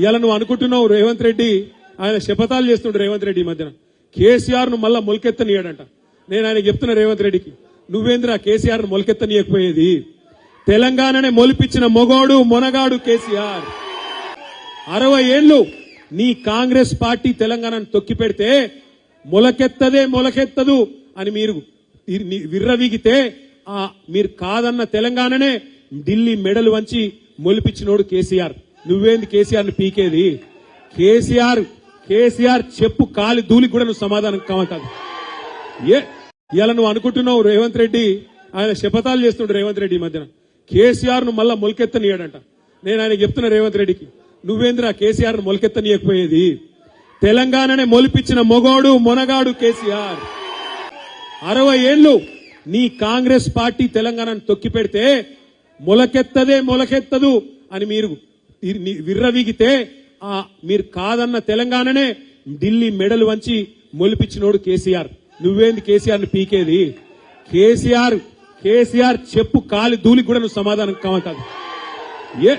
ఇవాళ నువ్వు అనుకుంటున్నావు రేవంత్ రెడ్డి ఆయన శపథాలు చేస్తుండు రేవంత్ రెడ్డి ఈ మధ్యన. కేసీఆర్ను మళ్ళా మొలకెత్తనీయడంట. నేను ఆయన చెప్తున్నా రేవంత్ రెడ్డికి నువ్వేంద్రా కేసీఆర్ను మొలకెత్తనీయకపోయేది? తెలంగాణనే మొలిపించిన మొగోడు మొనగాడు కేసీఆర్. అరవై ఏళ్ళు నీ కాంగ్రెస్ పార్టీ తెలంగాణను తొక్కి పెడితే మొలకెత్తదే మొలకెత్తదు అని మీరు విర్రవీగితే ఆ మీరు కాదన్న తెలంగాణనే ఢిల్లీ మెడలు వంచి మొలిపించినోడు కేసీఆర్. నువ్వేంది కేసీఆర్ని పీకేది? కేసీఆర్ కేసీఆర్ చెప్పు కాలి దూలికి కూడా నువ్వు సమాధానం కాదు ఏ ఇలా నువ్వు అనుకుంటున్నావు రేవంత్ రెడ్డి ఆయన శపథాలు చేస్తుండు రేవంత్ రెడ్డి ఈ మధ్యన. కేసీఆర్ను మళ్ళా మొలకెత్తనీయడంట. నేను ఆయన చెప్తున్నా రేవంత్ రెడ్డికి నువ్వేంద్రా కేసీఆర్ను మొలకెత్తనీయకపోయేది? తెలంగాణనే మొలిపించిన మొగోడు మొనగాడు కేసీఆర్. అరవై ఏళ్ళు నీ కాంగ్రెస్ పార్టీ తెలంగాణను తొక్కి పెడితే మొలకెత్తదే మొలకెత్తదు అని మీరు విర్రవీగితే ఆ మీరు కాదన్న తెలంగాణనే ఢిల్లీ మెడలు వంచి మొలిపించినోడు కేసీఆర్. నువ్వేంది కేసీఆర్ని పీకేది? కేసీఆర్ కేసీఆర్ చెప్పు కాలి దూలికి కూడా నువ్వు సమాధానం కాదు. ఏ